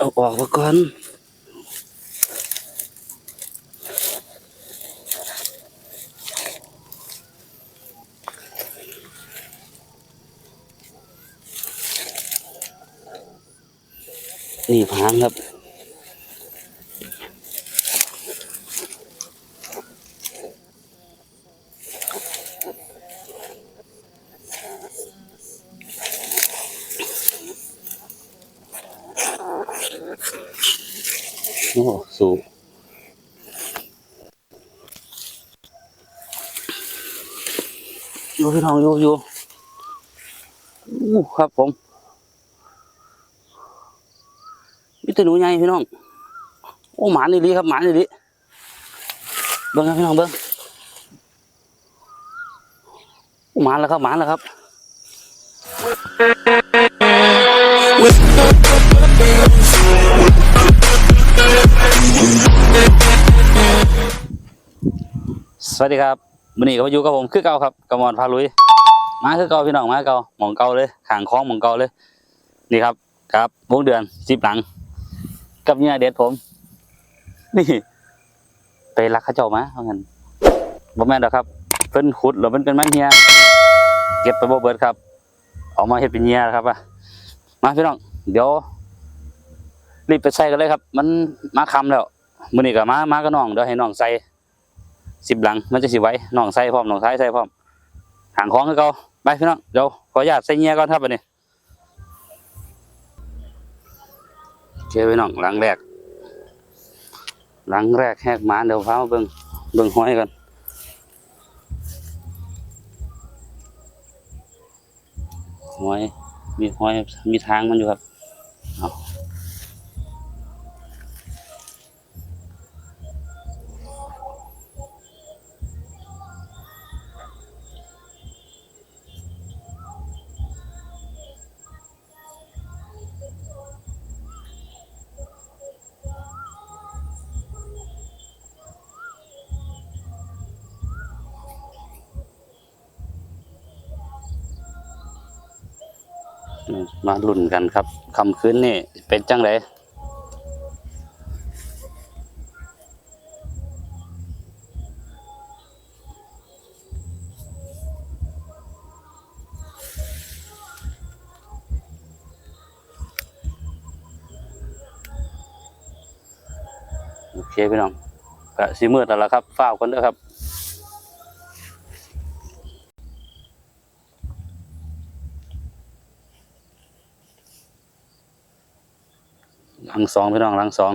เอาออกมาก่อนนี่พางครับ โอ้สูงอยู่พี่น้องอยู่อยู่อู้ครับผมมีแต่หนูใหญ่พี่น้อง โอ้หมานี่ลีครับหมานี่ลีเบิ้งครับพี่น้องเบิ้งโอ้หมาแล้วครับหมาแล้วครับ วัสดีครับวันนี้ก็มาอยู่กับผมคือเก่าครับกระมอนพาลุย มาคือเก่าพี่น้องมาเก่าหมองเก่าเลยขางคล้องหมองเก่าเลย นี่ครับ ครับวงเดือนสิบหลัง กับเนี่ยเด็ดผม นี่ไปรักข้าเจ้ามาเอาเงินบ่แม่นดอกครับ เพิ่นขุดหรือมันเป็นมันเฮียเก็บไปบ่เบิดครับออกมาเฮ็ดเป็นเฮียครับอะมาพี่น้อง เดี๋ยวรีบไปใส่กันเลยครับ มันมาคำแล้วมื้อนี้ก็มามากับน้องเดี๋ยวให้น้องใส่ สิบหลังมันจะสิไว้หนองไส้พร้อมหนองไส้ใส่พร้อมหางของคือเก่าไปพี่น้องเดี๋ยวขออนุญาตใส่เงี้ยก่อนครับอันนี้เจอพี่น้องหลังแรก หลังแรกแหกหมาเดี๋ยวพามาเบิ่งเบิ่งห้อยกันห้อยมีห้อยมีทางมันอยู่ครับ มาลุ้นกันครับคำคืนนี่เป็นจังไดโอเคพี่น้องก็สิมืดแล้วล่ะครับฝ้าวกันเด้อครับ หลังสองพี่น้องหลังสอง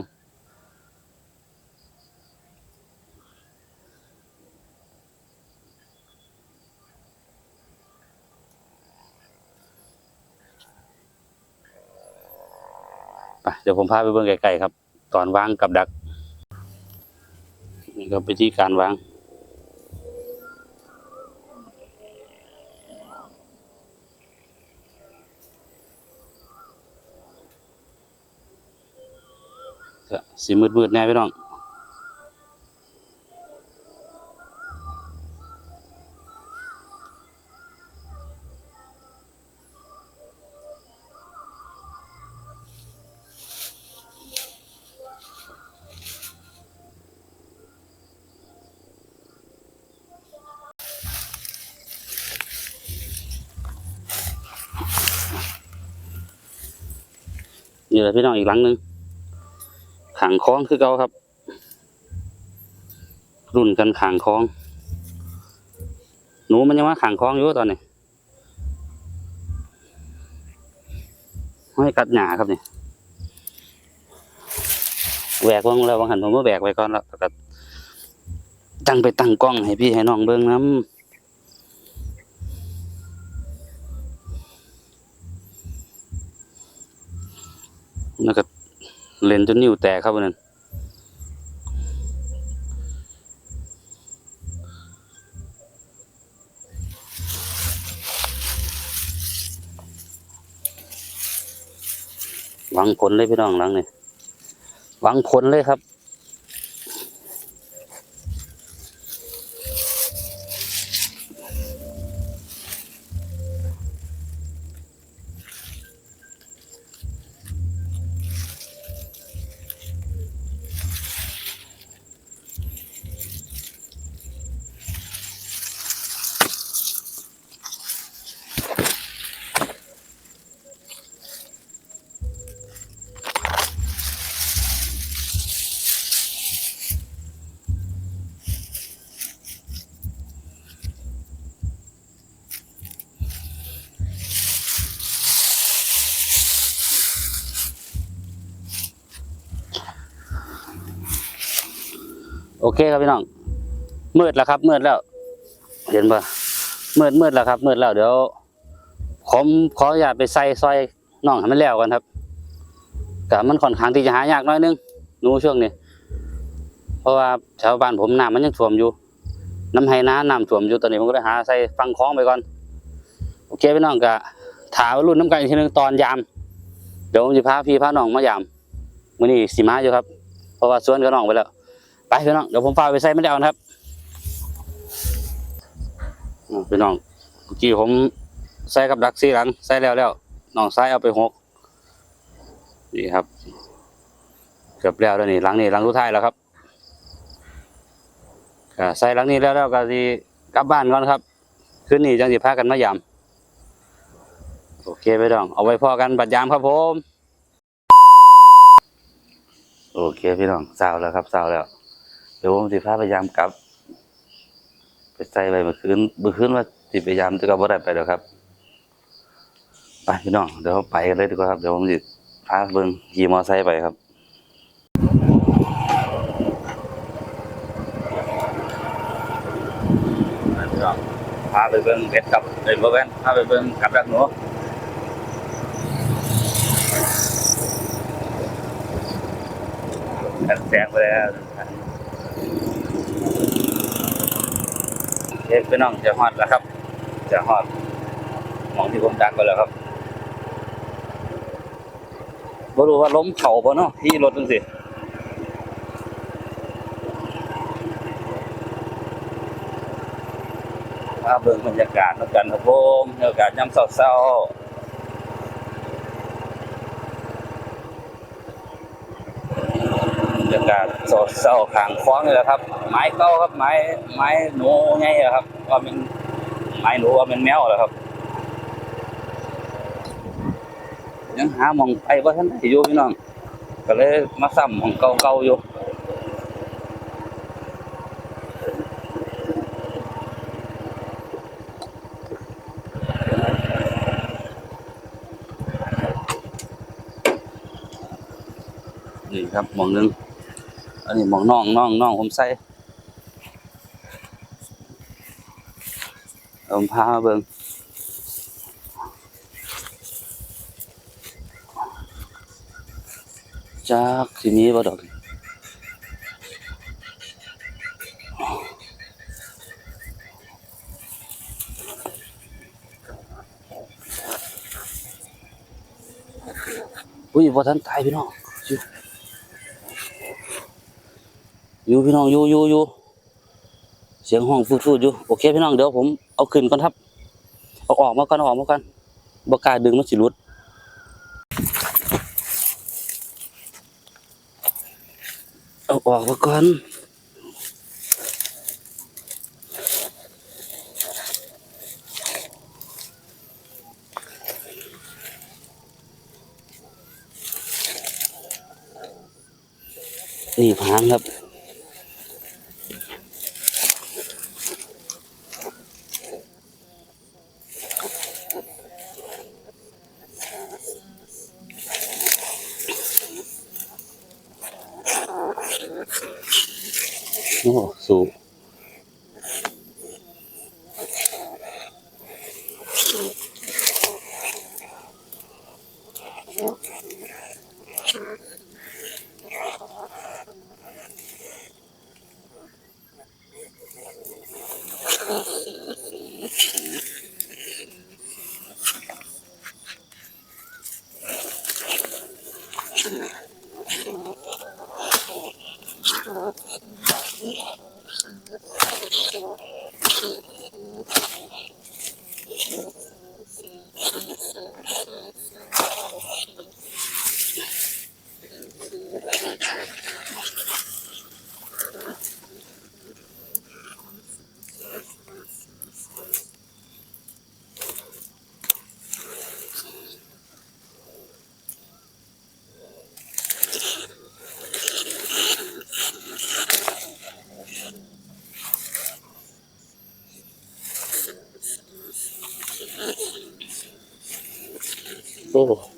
ไปเดี๋ยวผมพาไปเบิ่งไกลๆครับ ตอนวางกับดัก นี่ก็วิธีการวาง ก็สีมืดๆแน่พี่น้องนี่แหละพี่น้องอีกหลังหนึ่ง ขางคล้องคือเก่าครับ รุ่นกันขางคล้อง หนูมันยังมาขางคล้องอยู่ตอนนี้ไม่กัดหนาครับเนี่ยแหวกวางแล้ววางหันผมก็แหวกไว้ก่อนแล้วแล้วก็ตั้งไปตั้งกล้องให้พี่ให้น้องเบิ้งน้ำแล้วก็ เล่นจนนิ้วแตกครับวันนั้นหวังผลเลยพี่น้องหลังนี่หวังผลเลยครับ โอเคครับพี่น้องมืดแล้วครับมืดแล้ว เห็นปะมืดมืดแล้วครับมืดแล้วเดี๋ยวผมขออยากไปใส่ซอยน้องให้มันแล้วกันครับแต่มันค่อนข้างที่จะหายากหน้อยนึงนูช่วงนี้เพราะว่าแถวบ้านผมน้ำมันยังท่วมอยู่ น้ำไห้น้าน้ำท่วมอยู่ตอนนี้ผมก็เลยหาใส่ฟังคล้องไปก่อนโอเคพี่น้องก็ถามรุ่นน้ำกันอีกทีนึงตอนยาม เดี๋ยวผมจะพาพี่พาน้องมายามมื้อนี้สิมาอยู่ครับ เพราะว่าสวนกับน้องไปแล้ว ไปพี่น้องเดี๋ยวผมพาไปใส่ไม่ได้เอานะครับอ่าพี่น้องเมื่อกี้ผมใส่กับดักซีหลังใส่แล้วแล้วน้องใส่เอาไปหกนี่ครับเกือบแล้วแล้วนี่หลังนี่หลังทุกท้ายแล้วครับก็ใส่หลังนี้แล้วแล้วก็สิกลับบ้านก่อนครับคืนนี้จังสิพากันมายามโอเคพี่น้อง เอาไว้พอกันบัดยามครับผม โอเคพี่น้องเศร้าแล้วครับเศร้าแล้ว ดี๋ยวผมสิพาพยายามกลับ ไปใส่ไปเมื่อคืนเมื่อคืนว่าสิพยายามจะก็บ่ได้ไปแล้วครับไปพี่น้องเดี๋ยวไปกันเลยดีกว่าครับเดี๋ยวผมสิพาเบิ่งขี่มอไซค์ไปครับพี่น้องพาไปเบิ่งเพชรกับเอ้ยบ่แม่นพาไปเบิ่งกับดักหนูกันแสงไปแล้ว เอกพี่น้องจะฮอดแล้วครับ จะฮอดมองที่ผมดักไปแล้วครับบ่รู้ว่าล้มเข่าบ่เนาะที่รถจังสิมาเบิ่งบรรยากาศแล้วกันครับผมบรรยากาศยามเช้าๆบรรยา กาศสดเช้าขางคลองนี่แหละครับ ไม้เก่าครับไม้ไม้หนูใหญ่อะครับว่าเป็นไม้หนูว่าเป็นแมวเหรอครับยังหาหมองไปว่าท่านได้อยู่พี่น้องก็เลยมาซ้ำหมองเก่าๆอยู่นี่ครับหมองหนึง อันนี้มองน่องน่องน่องผมใส่เอาผมพามาเบิ่งจากที่นี้บ่ดอกอุ้ยบ่ทันตายพี่น้อง อยู่พี่น้องอยู่อยู่อยู่เสียงห้องฟูดๆอยู่โอเคพี่น้องเดี๋ยวผมเอาขึ้นก่อนครับเอาออกมาก่อนออกมาก่อนบกาดึงมันสิหลุดเอาออกมาก่อนนี่พางครับ โอ้สูง โ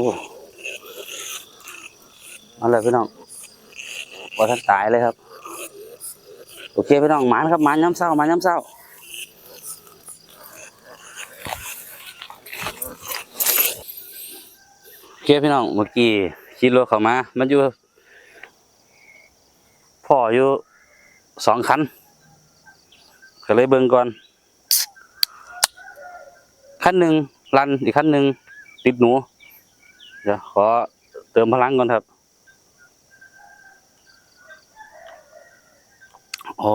อ้เอาเลยพี่น้องว่าท่านตายเลยครับ โอเคพี่น้องหมานครับหมานย้ำเศร้าหมานย้ำเศร้าโอเคพี่น้องเมื่อกี้ขี่รถเข้ามา มันอยู่พ่ออยู่สองคันก็เลยเบิ่งก่อนคันหนึ่งรันอีกคันหนึ่งติดหนู เดี๋ยวขอเติมพลังก่อนครับ โอ้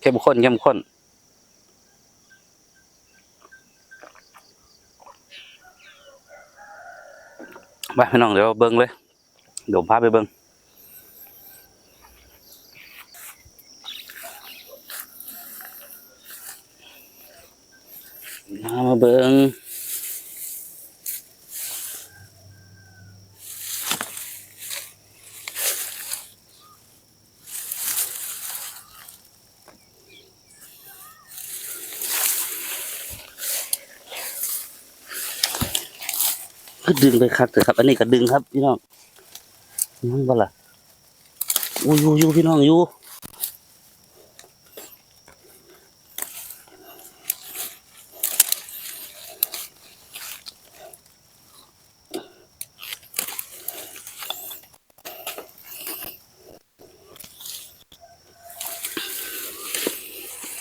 เข้มข้นเข้มข้นไปพี่น้องเดี๋ยวเบิ้งเลยเดี๋ยวพาไปเบิ้งมามาเบิ้ง ก็ดึงไปคักเถอะครับ อันนี้ก็ดึงครับ พี่น้องนั่นบ่ล่ะอู้ยูยูพี่น้องอยู่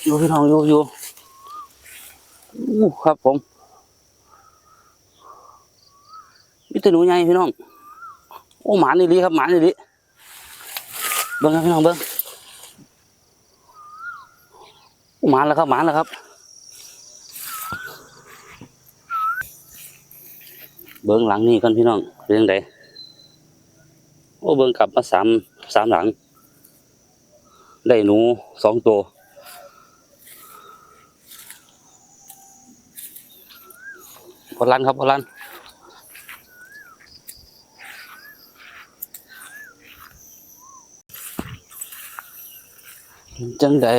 อยู่พี่น้องอยู่อยู่อู้ครับผมมี แต่หนูใหญ่พี่น้อง โอ้หมานี่ลีครับหมานี่ลีเบิ้งครับพี่น้องเบิ้งโอ้หมาแล้วครับหมาแล้วครับ เบิ้งหลังนี่กันพี่น้องเป็นยังไงโอ้เบิ้งกลับมาสามสามหลัง ได้หนูสองตัวพอลันครับพอลัน จังได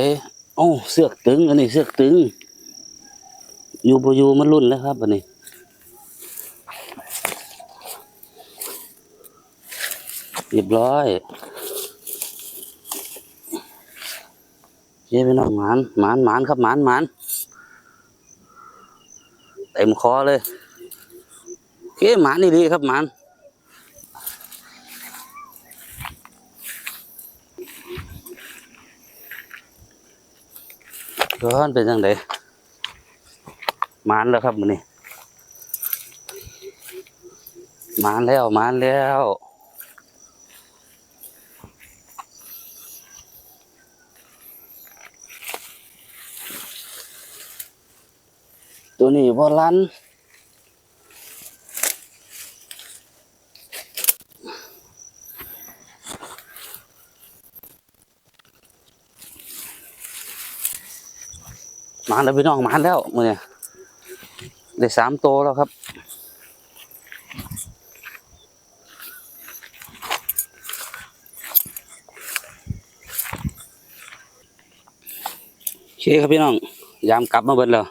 โอ้เสือกตึง อันนี้เสือกตึง อยู่บอยู่มันรุ่นแล้วครับอันนี้เรียบร้อยเย้พี่น้องหมานหมานหมานครับหมานหมานเต็มคอเลยเก้หมานนี่ดีครับหมาน ร้อนเป็นยังไงมานแล้วครับมือนี้มานแล้วมานแล้วตัวนี้บ่ลัน มาแล้วพี่น้องมานแล้วมื้อนี้ได้สามตัวแล้วครับโอเคครับพี่น้อง ยามกลับมาเบิดแล้ว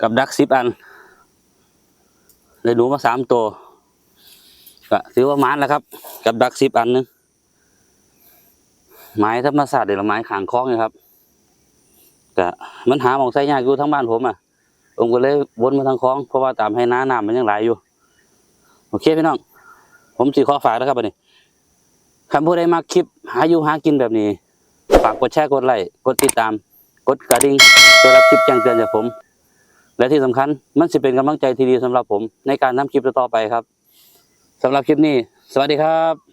กับดักสิบอันได้หนูมาสามตัวก็ถือว่ามานแล้วครับ กับดักสิบอันหนึงไม้ธรรมศาสตร์เดี๋ยวลไม้ขางคล้องนะครับ ก็มันหาหมองใส่ยากอยู่ทั้งบ้านผมอะผมก็เลยวนมาทางคลองเพราะว่าตามให้น้าน้ำมันยังไหลอยู่โอเคพี่น้อง ผมสีขอฝากนะครับอันนี้คำพูดได้มากคลิป หาอยู่หากินแบบนี้ ฝากกดแชร์กดไลค์กดติดตาม กดกระดิ่งเพื่อรับคลิปแจ้งเตือนจากผม และที่สำคัญมันจะเป็นกำลังใจที่ดีสำหรับผม ในการทำคลิปต่อไปครับสำหรับคลิปนี้ สวัสดีครับ